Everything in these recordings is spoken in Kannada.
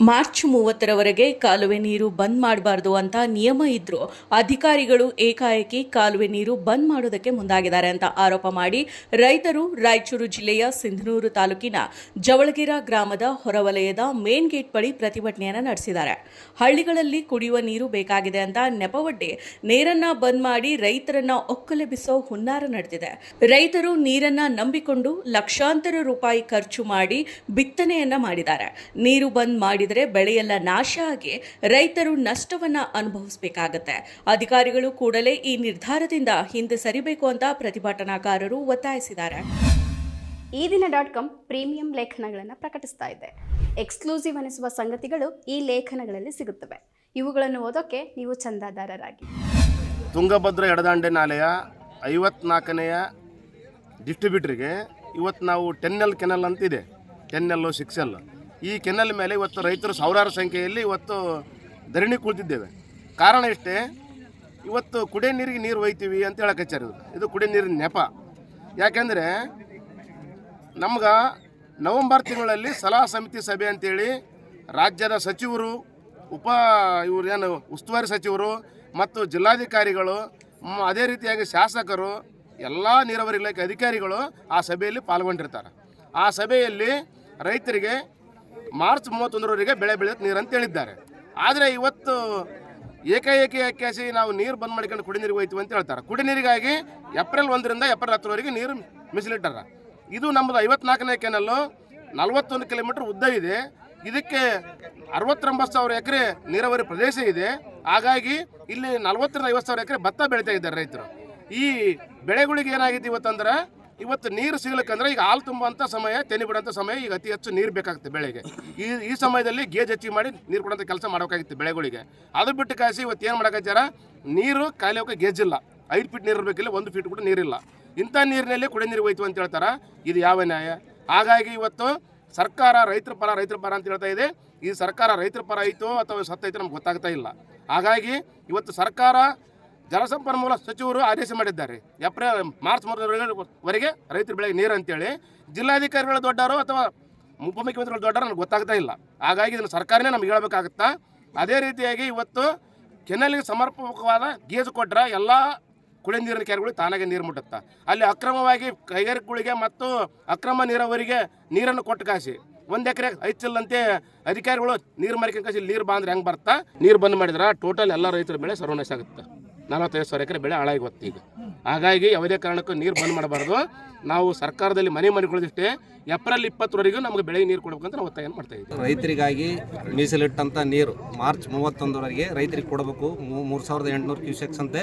ಮಾರ್ಚ್ ಮೂವತ್ತರವರೆಗೆ ಕಾಲುವೆ ನೀರು ಬಂದ್ ಮಾಡಬಾರ್ದು ಅಂತ ನಿಯಮ ಇದ್ರೂ ಅಧಿಕಾರಿಗಳು ಏಕಾಏಕಿ ಕಾಲುವೆ ನೀರು ಬಂದ್ ಮಾಡೋದಕ್ಕೆ ಮುಂದಾಗಿದ್ದಾರೆ ಅಂತ ಆರೋಪ ಮಾಡಿ ರೈತರು ರಾಯಚೂರು ಜಿಲ್ಲೆಯ ಸಿಂಧನೂರು ತಾಲೂಕಿನ ಜವಳಗಿರ ಗ್ರಾಮದ ಹೊರವಲಯದ ಮೇನ್ ಗೇಟ್ ಬಳಿ ಪ್ರತಿಭಟನೆಯನ್ನು ನಡೆಸಿದ್ದಾರೆ. ಹಳ್ಳಿಗಳಲ್ಲಿ ಕುಡಿಯುವ ನೀರು ಬೇಕಾಗಿದೆ ಅಂತ ನೆಪವೊಡ್ಡಿ ನೀರನ್ನ ಬಂದ್ ಮಾಡಿ ರೈತರನ್ನ ಒಕ್ಕಲೆಬ್ಬಿಸೋ ಹುನ್ನಾರ ನಡೆದಿದೆ. ರೈತರು ನೀರನ್ನ ನಂಬಿಕೊಂಡು ಲಕ್ಷಾಂತರ ರೂಪಾಯಿ ಖರ್ಚು ಮಾಡಿ ಬಿತ್ತನೆಯನ್ನ ಮಾಡಿದ್ದಾರೆ. ನೀರು ಬಂದ್ ಮಾಡಿದರೆ ಬೆಳೆಯೆಲ್ಲ ನಾಶ ಆಗಿ ರೈತರು ನಷ್ಟವನ್ನ ಅನುಭವಿಸಬೇಕಾಗತ್ತೆ. ಅಧಿಕಾರಿಗಳು ಕೂಡಲೇ ಈ ನಿರ್ಧಾರದಿಂದ ಹಿಂದೆ ಸರಿಬೇಕು ಅಂತ ಪ್ರತಿಭಟನಾಕಾರರು ಒತ್ತಾಯಿಸಿದ್ದಾರೆ. ಈ ದಿನ ಡಾಟ್ ಕಾಮ್ ಪ್ರೀಮಿಯಂ ಲೇಖನಗಳನ್ನು ಪ್ರಕಟಿಸ್ತಾ ಇದೆ. ಎಕ್ಸ್ಕ್ಲೂಸಿವ್ ಅನಿಸುವ ಸಂಗತಿಗಳು ಈ ಲೇಖನಗಳಲ್ಲಿ ಸಿಗುತ್ತವೆ. ಇವುಗಳನ್ನು ಓದೋಕೆ ನೀವು ಚಂದಾದಾರರಾಗಿ. ತುಂಗಭದ್ರ ಎಡದಾಂಡೆ ನಾಲೆಯ ಐವತ್ನಾಲ್ಕನೆಯ ಡಿಸ್ಟ್ರಿಬ್ಯೂಟ್ರಿಗೆ ಇವತ್ತು ನಾವು ಟೆನ್ ಎಲ್ ಕೆನಲ್ ಅಂತಿದೆ. ಟೆನ್ ಎಲ್ಲು ಸಿಕ್ಸ್ ಎಲ್ ಈ ಕೆನಲ್ ಮೇಲೆ ಇವತ್ತು ರೈತರು ಸಾವಿರಾರು ಸಂಖ್ಯೆಯಲ್ಲಿ ಇವತ್ತು ಧರಣಿ ಕುಳಿತಿದ್ದೇವೆ. ಕಾರಣ ಇಷ್ಟೇ, ಇವತ್ತು ಕುಡಿಯ ನೀರಿಗೆ ನೀರು ಒಯ್ತೀವಿ ಅಂತ ಹೇಳಕಚ್ಚಾರ ಹಚ್ಚಾರು ಇದು ಕುಡಿಯ ನೀರಿನ ನೆಪ. ಯಾಕೆಂದರೆ ನಮ್ಗೆ ನವೆಂಬರ್ ತಿಂಗಳಲ್ಲಿ ಸಲಹಾ ಸಮಿತಿ ಸಭೆ ಅಂತೇಳಿ ರಾಜ್ಯದ ಸಚಿವರು, ಉಪ ಇವರೇನು ಉಸ್ತುವಾರಿ ಸಚಿವರು ಮತ್ತು ಜಿಲ್ಲಾಧಿಕಾರಿಗಳು ಅದೇ ರೀತಿಯಾಗಿ ಶಾಸಕರು, ಎಲ್ಲ ನೀರಾವರಿ ಇಲಾಖೆ ಅಧಿಕಾರಿಗಳು ಆ ಸಭೆಯಲ್ಲಿ ಪಾಲ್ಗೊಂಡಿರ್ತಾರೆ. ಆ ಸಭೆಯಲ್ಲಿ ರೈತರಿಗೆ ಮಾರ್ಚ್ ಮೂವತ್ತೊಂದರವರೆಗೆ ಬೆಳೆ ಬೆಳೆಯುತ್ತೆ ನೀರು ಅಂತ ಹೇಳಿದ್ದಾರೆ. ಆದರೆ ಇವತ್ತು ಏಕಾಏಕಿ ಏಕಾಸಿ ನಾವು ನೀರು ಬಂದ್ ಮಾಡ್ಕೊಂಡು ಕುಡಿ ನೀರಿಗೆ ಹೋಯ್ತು ಅಂತ ಹೇಳ್ತಾರೆ. ಕುಡಿ ನೀರಿಗಾಗಿ ಏಪ್ರಿಲ್ ಒಂದರಿಂದ ಏಪ್ರಿಲ್ ಹತ್ತರವರೆಗೆ ನೀರು ಮೀಸಲಿಟ್ಟಾರ. ಇದು ನಮ್ಮದು ಐವತ್ನಾಲ್ಕನೇ ಕೆನಲ್ಲು ನಲವತ್ತೊಂದು ಕಿಲೋಮೀಟರ್ ಉದ್ದ ಇದೆ. ಇದಕ್ಕೆ ಅರವತ್ತೊಂಬತ್ತು ಸಾವಿರ ಎಕರೆ ನೀರಾವರಿ ಪ್ರದೇಶ ಇದೆ. ಹಾಗಾಗಿ ಇಲ್ಲಿ ನಲವತ್ತರಿಂದ ಐವತ್ತು ಸಾವಿರ ಎಕರೆ ಭತ್ತ ಬೆಳೀತಾ ಇದ್ದಾರೆ ರೈತರು. ಈ ಬೆಳೆಗಳಿಗೆ ಏನಾಗಿದೆ ಇವತ್ತಂದ್ರೆ ಇವತ್ತು ನೀರು ಸಿಗ್ಲಿಕ್ಕಂದ್ರೆ ಈಗ ಹಾಲು ತುಂಬುವಂಥ ಸಮಯ, ತೆನಿ ಬಿಡೋಂಥ ಸಮಯ, ಈಗ ಅತಿ ಹೆಚ್ಚು ನೀರು ಬೇಕಾಗುತ್ತೆ ಬೆಳೆಗೆ. ಈ ಈ ಸಮಯದಲ್ಲಿ ಗೇಜ್ ಹೆಚ್ಚಿಗೆ ಮಾಡಿ ನೀರು ಕೊಡೋಂಥ ಕೆಲಸ ಮಾಡಬೇಕಾಗಿತ್ತು ಬೆಳೆಗಳಿಗೆ. ಅದು ಬಿಟ್ಟು ಕಾಯಿಸಿ ಇವತ್ತು ಏನು ಮಾಡಕತ್ತಾರ ನೀರು ಕಾಯಿಲೆ ಗೇಜ್ ಇಲ್ಲ. ಐದು ಫೀಟ್ ನೀರು ಇರಬೇಕಿಲ್ಲ, ಒಂದು ಫೀಟ್ ಕೂಡ ನೀರಿಲ್ಲ. ಇಂಥ ನೀರಿನಲ್ಲಿ ಕುಡಿ ನೀರು ಹೋಯ್ತು ಅಂತ ಹೇಳ್ತಾರೆ? ಇದು ಯಾವ ನ್ಯಾಯ? ಹಾಗಾಗಿ ಇವತ್ತು ಸರ್ಕಾರ ರೈತರ ಪರ ರೈತರ ಪರ ಅಂತ ಹೇಳ್ತಾ ಇದೆ. ಈ ಸರ್ಕಾರ ರೈತರ ಪರ ಆಯಿತು ಅಥವಾ ಸತ್ತೈತೋ ನಮ್ಗೆ ಗೊತ್ತಾಗ್ತಾ ಇಲ್ಲ. ಹಾಗಾಗಿ ಇವತ್ತು ಸರ್ಕಾರ ಜಲಸಂಪನ್ಮೂಲ ಸಚಿವರು ಆದೇಶ ಮಾಡಿದ್ದಾರೆ. ಏಪ್ರಿಲ್, ಮಾರ್ಚ್ ಮೂರವರೆಗೆ ರೈತರ ಬೆಳೆಗೆ ನೀರು ಅಂತೇಳಿ ಜಿಲ್ಲಾಧಿಕಾರಿಗಳು ದೊಡ್ಡವರು ಅಥವಾ ಉಪಮುಖ್ಯಮಂತ್ರಿಗಳು ದೊಡ್ಡವರು ನನಗೆ ಗೊತ್ತಾಗ್ತಾ ಇಲ್ಲ. ಹಾಗಾಗಿ ಇದನ್ನು ಸರ್ಕಾರನೇ ನಮ್ಗೆ ಹೇಳಬೇಕಾಗುತ್ತಾ? ಅದೇ ರೀತಿಯಾಗಿ ಇವತ್ತು ಕೆನಲ್ಗೆ ಸಮರ್ಪಕವಾದ ಗೇಜ್ ಕೊಟ್ಟರೆ ಎಲ್ಲ ಕುಡಿಯ ನೀರಿನ ಕೆರೆಗಳು ತಾನಾಗೆ ನೀರು ಮುಟ್ಟುತ್ತೆ. ಅಲ್ಲಿ ಅಕ್ರಮವಾಗಿ ಕೈಗಾರಿಕೆಗಳಿಗೆ ಮತ್ತು ಅಕ್ರಮ ನೀರಾವರಿಗೆ ನೀರನ್ನು ಕೊಟ್ಟು ಕಾಸಿ. ಒಂದು ಎಕರೆ ಐಚಿಲ್ಲಂತೆ ಅಧಿಕಾರಿಗಳು ನೀರು ಮಾರಿಕೆ ಕಾಸಿ, ನೀರು ಬಾಂದ್ರೆ ಹೆಂಗೆ ಬರ್ತಾ? ನೀರು ಬಂದ್ ಮಾಡಿದ್ರೆ ಟೋಟಲ್ ಎಲ್ಲ ರೈತರ ಬೆಳೆ ಸರ್ವನಾಶ ಆಗುತ್ತೆ. ನಲವತ್ತೈದು ಸಾವಿರ ಎಕರೆ ಬೆಳೆ ಹಾಳಾಗಿ ಹೋಗ್ತು ಈಗ. ಹಾಗಾಗಿ ಯಾವುದೇ ಕಾರಣಕ್ಕೂ ನೀರು ಬಂದ್ ಮಾಡಬಾರ್ದು. ನಾವು ಸರ್ಕಾರದಲ್ಲಿ ಮನೆ ಮಾಡಿಕೊಳ್ಳೋದಿಷ್ಟೇ ಏಪ್ರಿಲ್ ಇಪ್ಪತ್ತರವರೆಗೂ ನಮಗೆ ಬೆಳೆಗೆ ನೀರು ಕೊಡಬೇಕಂತ ನಾವು ಒತ್ತಾಯ ಮಾಡ್ತಾ ಇದ್ದೀವಿ. ರೈತರಿಗಾಗಿ ಮೀಸಲಿಟ್ಟಂಥ ನೀರು ಮಾರ್ಚ್ ಮೂವತ್ತೊಂದರವರೆಗೆ ರೈತರಿಗೆ ಕೊಡಬೇಕು. ಮೂರು ಸಾವಿರದ ಎಂಟುನೂರು ಕ್ಯೂಸೆಕ್ಸ್ ಅಂತೆ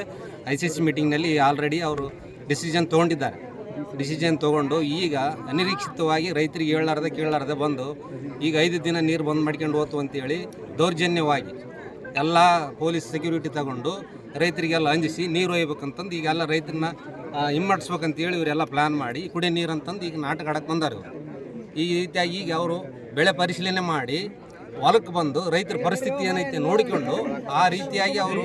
ಐ ಸಿ ಸಿ ಮೀಟಿಂಗ್ನಲ್ಲಿ ಆಲ್ರೆಡಿ ಅವರು ಡಿಸಿಷನ್ ತೊಗೊಂಡಿದ್ದಾರೆ. ಡಿಸಿಷನ್ ತೊಗೊಂಡು ಈಗ ಅನಿರೀಕ್ಷಿತವಾಗಿ ರೈತರಿಗೆ ಹೇಳಲಾರ್ದೆ ಕೇಳಲಾರ್ದೆ ಬಂದು ಈಗ ಐದು ದಿನ ನೀರು ಬಂದ್ ಮಾಡ್ಕೊಂಡು ಹೋತು ಅಂತೇಳಿ ದೌರ್ಜನ್ಯವಾಗಿ ಎಲ್ಲ ಪೊಲೀಸ್ ಸೆಕ್ಯೂರಿಟಿ ತಗೊಂಡು ರೈತರಿಗೆಲ್ಲ ಅಂಜಿಸಿ ನೀರು ಒಯ್ಬೇಕಂತಂದು ಈಗ ಎಲ್ಲ ರೈತರನ್ನ ಹಿಮ್ಮಡಿಸ್ಬೇಕಂತೇಳಿ ಇವರೆಲ್ಲ ಪ್ಲ್ಯಾನ್ ಮಾಡಿ ಕುಡಿಯೋ ನೀರು ಅಂತಂದು ಈಗ ನಾಟಕ ಆಡಕ್ಕೆ ಬಂದಾರೆ ಇವರು. ಈ ರೀತಿಯಾಗಿ ಈಗ ಅವರು ಬೆಳೆ ಪರಿಶೀಲನೆ ಮಾಡಿ ಹೊಲಕ್ಕೆ ಬಂದು ರೈತರ ಪರಿಸ್ಥಿತಿ ಏನೈತೆ ನೋಡಿಕೊಂಡು ಆ ರೀತಿಯಾಗಿ ಅವರು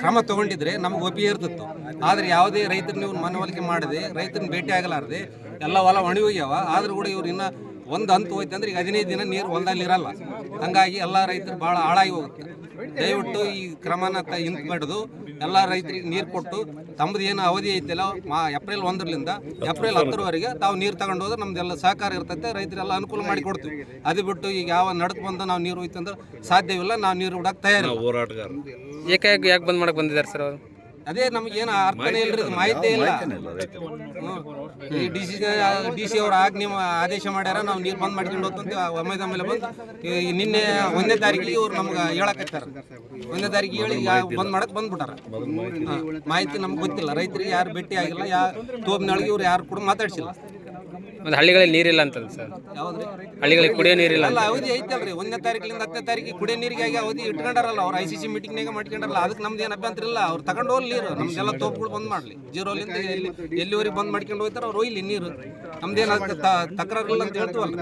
ಕ್ರಮ ತಗೊಂಡಿದ್ರೆ ನಮ್ಗೆ ಒಪ್ಪಿ ಇರ್ತಿತ್ತು. ಆದರೆ ಯಾವುದೇ ರೈತರು ನೀವು ಮನವೊಲಿಕೆ ಮಾಡದೆ, ರೈತರನ್ನ ಭೇಟಿ ಆಗಲಾರದೆ ಎಲ್ಲ ಹೊಲ ಒಣಗಿ ಹೋಗ್ಯಾವ. ಆದರೂ ಕೂಡ ಇವ್ರು ಇನ್ನ ಒಂದು ಹಂತ ಹೋಯ್ತು ಅಂದ್ರೆ ಈಗ ಹದಿನೈದು ದಿನ ನೀರು ಹೊಲದಲ್ಲಿ ಇರಲ್ಲ. ಹಂಗಾಗಿ ಎಲ್ಲ ರೈತರು ಭಾಳ ಹಾಳಾಗಿ ಹೋಗುತ್ತೆ. ದಯವಿಟ್ಟು ಈ ಕ್ರಮನ ತ ಹಿಂದ್ಬಿಡ್ದು ಎಲ್ಲ ರೈತರಿಗೆ ನೀರು ಕೊಟ್ಟು ತಮ್ಮದು ಏನು ಅವಧಿ ಐತಿಲ್ಲ ಮಾ ಏಪ್ರಿಲ್ ಒಂದರಿಂದ ಏಪ್ರಿಲ್ ಹತ್ತರವರೆಗೆ ತಾವು ನೀರು ತಗೊಂಡು ಹೋದ್ರೆ ನಮ್ದೆಲ್ಲ ಸಹಕಾರ ಇರ್ತೈತೆ ರೈತರೆಲ್ಲ ಅನುಕೂಲ ಮಾಡಿ ಕೊಡ್ತೀವಿ. ಅದು ಬಿಟ್ಟು ಈಗ ಯಾವ ನಡೆದು ಬಂದು ನಾವು ನೀರು ಹೋಯ್ತು ಅಂದ್ರೆ ಸಾಧ್ಯವಿಲ್ಲ ನಾವು ನೀರು ಬಿಡಕ್ಕೆ ಹೋರಾಟಗಾರ. ಏಕಾಏಕಿ ಯಾಕೆ ಬಂದ್ ಮಾಡಕ್ಕೆ ಬಂದಿದ್ದಾರೆ ಸರ್ ಅವರು? ಅದೇ ನಮಗೇನು ಅರ್ಥನೇ ಇಲ್ರಿ ಇದು ಮಾಹಿತಿ ಇಲ್ಲ. ಈ ಡಿ ಸಿ ಡಿ ಸಿ ಅವ್ರ ಆಜ್ಞೆ ನಿಮ್ಮ ಆದೇಶ ಮಾಡ್ಯಾರ ನಾವು ನೀರು ಬಂದ್ ಮಾಡ್ಕೊಂಡು ಹೋಗ್ತಂತ ಒಮ್ಮೆದ ಮೇಲೆ ಬಂದು ಈ ನಿನ್ನೆ ಒಂದನೇ ತಾರೀಕಿಗೆ ಇವ್ರು ನಮ್ಗೆ ಹೇಳಕತ್ತಾರ. ಒಂದನೇ ತಾರೀಕಿಗೆ ಹೇಳಿ ಬಂದ್ ಮಾಡಕ್ ಬಂದ್ಬಿಟ್ಟಾರ. ಹಾ. ಮಾಹಿತಿ ನಮ್ಗೆ ಗೊತ್ತಿಲ್ಲ ರೈತರಿಗೆ ಯಾರು ಭೇಟಿ ಆಗಿಲ್ಲ ಯಾ ತೋಬ್ನೊಳಗೆ ಇವ್ರು ಯಾರು ಕೂಡ ಮಾತಾಡ್ಸಿಲ್ಲ. ಒಂದು ಹಳ್ಳಿಗಳಲ್ಲಿ ನೀರಿಲ್ಲ ಅಂತ ಸರ್. ಹಳ್ಳಿಗಳಿಗೆ ಕುಡಿಯೋ ನೀರಿಲ್ಲ ಅಲ್ಲ ಅವಧಿ ಐತಲ್ರಿ ಒಂದನೇ ತಾರೀಕಿನಿಂದ ಹತ್ತನೇ ತಾರೀಕಿಗೆ ಕುಡಿಯೋ ನೀರಿಗಾಗಿ ಅವಧಿ ಇಟ್ಕೊಂಡಾರಲ್ಲ ಅವ್ರು ಐ ಸಿ ಸಿ ಮೀಟಿಂಗ್ನಾಗ ಮಾಡ್ಕೊಂಡಾರಲ್ಲ ಅದಕ್ಕೆ ನಮ್ದು ಏನು ಅಭ್ಯಂತರ ಇಲ್ಲ. ಅವ್ರು ತಗೊಂಡು ಹೋಗ್ಲಿ ನೀರು. ನಮ್ದೆಲ್ಲ ತೋಪುಗಳು ಬಂದ್ ಮಾಡಲಿ. ಜೀರೋಲಿಂದ ಎಲ್ಲಿ ಎಲ್ಲಿವರೆಗೆ ಬಂದ್ ಮಾಡ್ಕೊಂಡು ಹೋಗ್ತಾರೆ ಅವ್ರು ಒಯ್ಲಿ ನೀರು. ನಮ್ದೇನು ತಕರಾರಿಲ್ಲ ಅಂತ ಹೇಳ್ತೀವಲ್ಲ.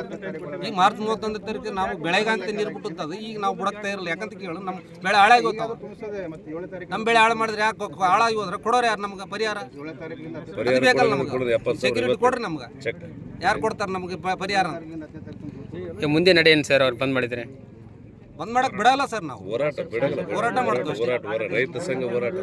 ಈಗ ಮಾರ್ಚ್ ಮೂವತ್ತೊಂದು ತಾರೀಕು ನಾವು ಬೆಳೆಗಂತ ನೀರು ಬಿಟ್ಟುತ್ತದು ಈಗ ನಾವು ಬಿಡಕ್ತಾ ಇರಲ್ಲ. ಯಾಕಂತ ಕೇಳು ನಮ್ಮ ಬೆಳೆ ಹಾಳಾಗಿ ಹೋಗ್ತಾವ. ನಮ್ಮ ಬೆಳೆ ಹಾಳು ಮಾಡಿದ್ರೆ ಯಾಕೆ ಹಾಳಾಗಿ ಹೋದ್ರೆ ಕೊಡೋರು ಯಾರು? ನಮ್ಗೆ ಪರಿಹಾರ? ಬೇಕಲ್ಲ ನಮ್ಗೆ. ಸೆಕ್ಯೂರಿಟಿ ಕೊಡ್ರಿ ನಮ್ಗೆ. ಯಾರು ಕೊಡ್ತಾರೆ ನಮಗೆ ಪ- ಪರಿಹಾರ ಈಗ ಮುಂದೆ ನಡೆಯೇನು ಸರ್ ಅವ್ರು ಬಂದ್ ಮಾಡಿದ್ರೆ? ಬಂದ್ ಮಾಡಕ್ ಬಿಡಲ್ಲ ಸರ್ ನಾವು. ಹೋರಾಟ ಬಿಡಲ್ಲ. ಹೋರಾಟ ಮಾಡ್ತೀವಿ ಅಷ್ಟೇ. ಹೋರಾಟ ಹೋರಾಟ ರೈತ ಸಂಘ ಹೋರಾಟ.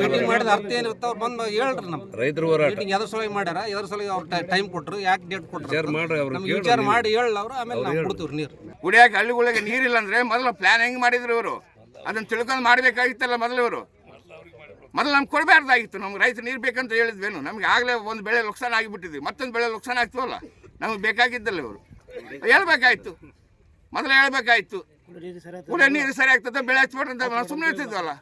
ಮೀಟಿಂಗ್ ಮಾಡಿದ ಅರ್ಥ ಏನಿರುತ್ತೆ ಅವ್ರು ಬಂದು ಹೇಳ್ರಿ ನಮ್ಗೆ. ರೈತರ ಹೋರಾಟ. ಮೀಟಿಂಗ್ ಎದ್ರ ಸಲುವಾಗಿ ಮಾಡ್ಯಾರ? ಎದ್ರ ಸಲುವಾಗಿ ಅವ್ರು ಟೈಮ್ ಕೊಟ್ರು ಯಾಕೆ ಡೇಟ್ ಕೊಟ್ರು? ವಿಚಾರ ಮಾಡ್ರಿ ಅವ್ರು ನಮ್ಗೆ ವಿಚಾರ ಮಾಡಿ ಹೇಳಲ್ಲ ಅವ್ರು ಆಮೇಲೆ ನಾವು ಕೊಡ್ತೀವಿ ನೀರು. ಕುಡಿಯಕ್ಕೆ ಹಳ್ಳಿಗಳಿಗೆ ನೀರಿಲ್ಲ ಅಂದ್ರೆ ಮೊದಲು ಪ್ಲಾನ್ ಹೆಂಗ್ ಮಾಡಿದ್ರು ಇವರು? ಅದನ್ನ ತಿಳ್ಕೊಂಡು ಮಾಡ್ಬೇಕಾಗಿತ್ತಲ್ಲ ಮೊದಲು ಇವರು? ಮೊದಲು ನಮ್ಗೆ ಕೊಡಬಾರ್ದಾಗಿತ್ತು. ನಮ್ಗೆ ರೈತ ನೀರು ಬೇಕಂತ ಹೇಳಿದ್ವೇನು? ನಮಗೆ ಆಗಲೇ ಒಂದು ಬೆಳೆ ನುಕ್ಸಾನ ಆಗಿಬಿಟ್ಟಿದ್ವಿ. ಮತ್ತೊಂದು ಬೆಳೆ ನುಕ್ಸಾನ ಆಗ್ತೀವಲ್ಲ ನಮಗೆ ಬೇಕಾಗಿದ್ದಲ್ಲ ಇವರು. ಹೇಳ್ಬೇಕಾಯ್ತು. ಮೊದಲು ಹೇಳ್ಬೇಕಾಯ್ತು. ಕೂಡ ನೀರು ಸರಿ ಆಗ್ತದೆ, ಬೆಳೆ ಹಚ್ಬಿಟ್ರೆ ಅಂತ ನಾವು ಸುಮ್ಮನೆ ಇರ್ತಿದ್ವಲ್ಲ?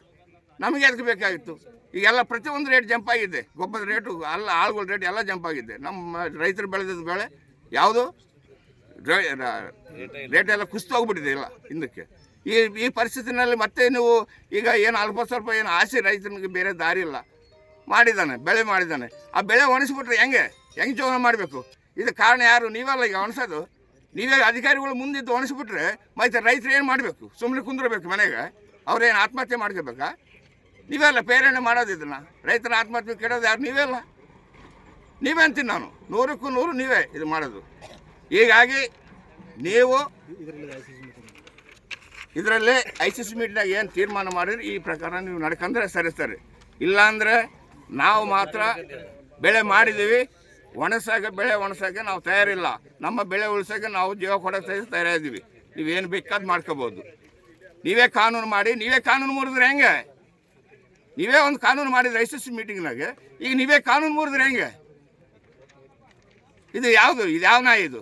ನಮಗೆ ಅದಕ್ಕೆ ಬೇಕಾಗಿತ್ತು? ಈಗೆಲ್ಲ ಪ್ರತಿಯೊಂದು ರೇಟ್ ಜಂಪ್ ಆಗಿದೆ. ಗೊಬ್ಬರದ ರೇಟು ಅಲ್ಲ, ಆಳುಗಳ ರೇಟ್ ಎಲ್ಲ ಜಂಪ್ ಆಗಿದೆ. ನಮ್ಮ ರೈತರು ಬೆಳೆದಿದ್ದ ಬೆಳೆ ಯಾವುದು? ರೇಟ್ ಎಲ್ಲ ಕುಸ್ತು ಹೋಗ್ಬಿಟ್ಟಿದೆ ಇಲ್ಲ ಹಿಂದಕ್ಕೆ. ಈ ಈ ಪರಿಸ್ಥಿತಿನಲ್ಲಿ ಮತ್ತೆ ನೀವು ಈಗ ಏನು ಅಲ್ಪ ಸ್ವಲ್ಪ ಏನು ಆಸೆ ರೈತನಿಗೆ ಬೇರೆ ದಾರಿ ಇಲ್ಲ. ಮಾಡಿದ್ದಾನೆ, ಬೆಳೆ ಮಾಡಿದ್ದಾನೆ. ಆ ಬೆಳೆ ಒಣಗಿಸ್ಬಿಟ್ರೆ ಹೆಂಗೆ? ಹೆಂಗೆ ಜೀವನ ಮಾಡಬೇಕು? ಇದು ಕಾರಣ ಯಾರು? ನೀವಲ್ಲ ಈಗ ಒಣಸೋದು ನೀವೇ ಅಧಿಕಾರಿಗಳು ಮುಂದಿದ್ದು ಒಣಗಿಸ್ಬಿಟ್ರೆ ಮತ್ತೆ ರೈತರು ಏನು ಮಾಡಬೇಕು? ಸುಮ್ಮನೆ ಕುಂದಿರಬೇಕು ಮನೆಗೆ? ಅವ್ರೇನು ಆತ್ಮಹತ್ಯೆ ಮಾಡ್ಕೋಬೇಕಾ? ನೀವೆಲ್ಲ ಪ್ರೇರಣೆ ಮಾಡೋದು ಇದನ್ನು. ರೈತರ ಆತ್ಮಹತ್ಯೆ ಕೆಡೋದು ಯಾರು? ನೀವೇ ಅಲ್ಲ. ನೀವೇ ಅಂತೀನಿ ನಾನು. ನೂರಕ್ಕೂ ನೂರು ನೀವೇ ಇದು ಮಾಡೋದು. ಹೀಗಾಗಿ ನೀವು ಇದರಲ್ಲಿ ಐ ಸಿ ಸಿ ಮೀಟ್ನಾಗ ಏನು ತೀರ್ಮಾನ ಮಾಡಿದ್ರೆ, ಈ ಪ್ರಕಾರ ನೀವು ನಡ್ಕಂದ್ರೆ ಸರಿ ಸರಿ. ಇಲ್ಲಾಂದರೆ ನಾವು ಮಾತ್ರ ಬೆಳೆ ಮಾಡಿದ್ದೀವಿ ಒಣಸಾಕ ಬೆಳೆ, ಒಣಸಾಗೆ ನಾವು ತಯಾರಿಲ್ಲ. ನಮ್ಮ ಬೆಳೆ ಉಳಿಸೋಕೆ ನಾವು ಜೀವ ಕೊಡೋಕೆ ತಯಾರಿದ್ದೀವಿ ನೀವೇನು ಬೇಕಾದ್ ಮಾಡ್ಕೋಬೋದು. ನೀವೇ ಕಾನೂನು ಮಾಡಿ, ನೀವೇ ಕಾನೂನು ಮುರಿದ್ರೆ ಹೆಂಗೆ? ನೀವೇ ಒಂದು ಕಾನೂನು ಮಾಡಿದ್ರೆ ಐ ಸಿ ಸಿ ಮೀಟಿಂಗ್ನಾಗೆ ಈಗ ನೀವೇ ಕಾನೂನು ಮುರಿದ್ರೆ ಹೆಂಗೆ? ಇದು ಯಾವುದು, ಇದು ಯಾವ ನಾಯಿ ಇದು?